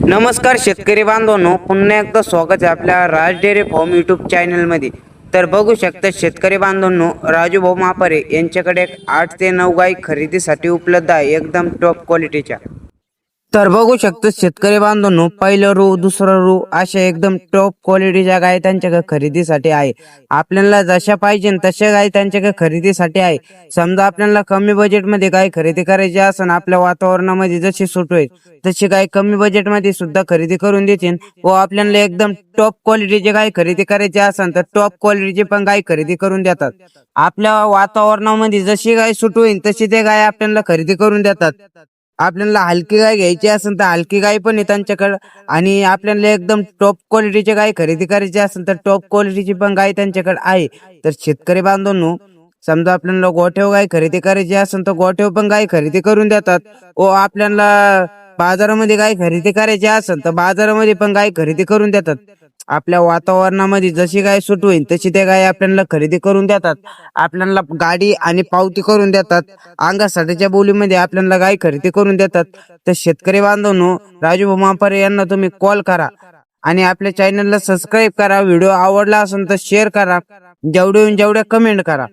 नमस्कार शेतकरी बांधवांनो पुन्हा एकदा स्वागत आहे आपल्या राज डेअरी फॉर्म यूट्यूब चॅनलमध्ये तर बघू शकता शेतकरी बांधवांनो राजू भाऊ मापारे यांच्याकडे एक आठ ते नऊ गाई खरेदीसाठी उपलब्ध आहे एकदम टॉप क्वालिटीच्या तर बघू शकतो शेतकरी बांधवांनो पहिलं रू दुसरं रू अशा एकदम टॉप क्वालिटीच्या गाय त्यांच्याकडे खरेदीसाठी आहे. आपल्याला जशा पाहिजे तशा गाय त्यांच्याकडे खरेदीसाठी आहे. समजा आपल्याला कमी बजेटमध्ये गाय खरेदी करायची असेल आपल्या वातावरणामध्ये जशी सुट होईल तशी गाय कमी बजेटमध्ये सुद्धा खरेदी करून देतील व आपल्याला एकदम टॉप क्वालिटीची गाय खरेदी करायची असेल तर टॉप क्वालिटीची पण गाय खरेदी करून देतात. आपल्या वातावरणामध्ये जशी गाय सुट होईल तशी ते गाय आपल्याला खरेदी करून देतात. आपल्याला हलकी गाय घ्यायची असेल तर हलकी गाय पण आहे त्यांच्याकडे. आणि आपल्याला एकदम टॉप क्वालिटीची गाय खरेदी करायची असेल तर टॉप क्वालिटीची पण गाय त्यांच्याकडे आहे. तर शेतकरी बांधवांनो समजा आपल्याला गोठेव गाय खरेदी करायची असेल तर गोठेव पण गाय खरेदी करून देतात. व आपल्याला बाजारामध्ये गाय खरेदी करायची असेल तर बाजारामध्ये पण गाय खरेदी करून देतात. आपल्या वातावरणामध्ये जशी गाय सुट होईल तशी त्या गाय आपल्याला खरेदी करून देतात. आपल्याला गाडी आणि पावती करून देतात. अंगासाठीच्या बोलीमध्ये आपल्याला गाय खरेदी करून देतात. तर शेतकरी बांधवनो राजू मापारे यांना तुम्ही कॉल करा. आणि आपल्या चॅनलला सबस्क्राईब करा. व्हिडिओ आवडला असेल तर शेअर करा. जेवढे जेवढे कमेंट करा.